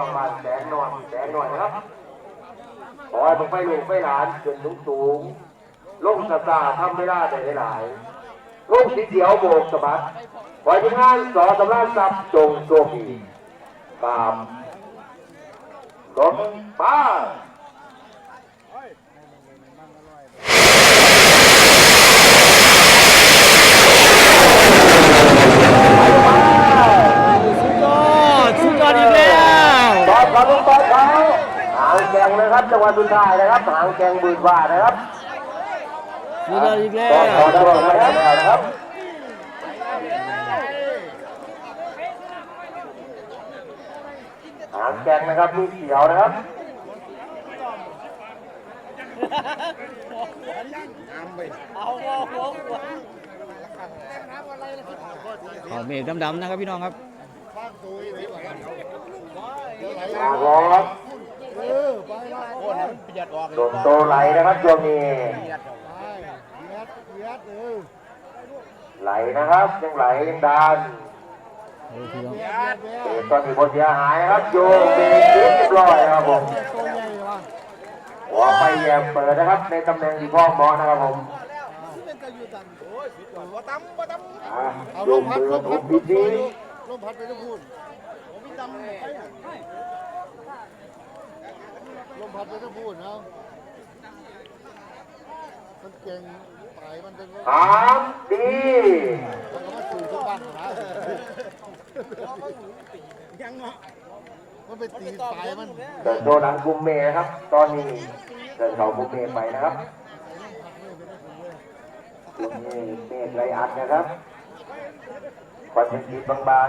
ประมาณแสนหน่อยแสนหน่อยนะครับขอให้ผมไปลูกไปหลานจนสูงสูงลงสตาทำไม่ได้แต่หลายๆลงสีเขียวโบกสะบัดขอให้ทีมงานสอสำราญทรัพย์จงโชคดีตามรถป้า สุดยอดสุดยอดอีกแล้ว บอ ลเขาลูกบอลเขาหางแกงนะครับจังหวะสุดท้ายนะครับหางแกงบืนว่านะครับสุดยอดอีกแล้บอลวเขาได้บอลมาแล้วนะครับหางแกงนะครับมีเขียวนะครับขอเมฆดำๆนะครับพี่น้องครับ หางร้อนโดนโตไหลนะครับช่วงนี้ไหลนะครับยังไหลยังดันโอ้พี่น้องเตะตอนนี้บนเสียหายนะครับโยกเบรกเรียบร้อยนะครับผมหัวไปแยมเปิดนะครับ ในตำแหน่งที่พ่อหมอนะครับผมอะเอาโยลกมพัดมือลมทุพับดพิธีลมพัดไปต้องพูด ลมพัดไปต้องพูดนะมันเก่งตายมันเป็นหางดีมันก็มาสู่ทุกบ้านนะมันไปตีตายมันเดินโดนหลังกุมเมนะครับ ตอนนี้เดินเขากุมเมไปนะครับกุมเมเมฆไรอัดนะครับควันเป็นสีบางๆ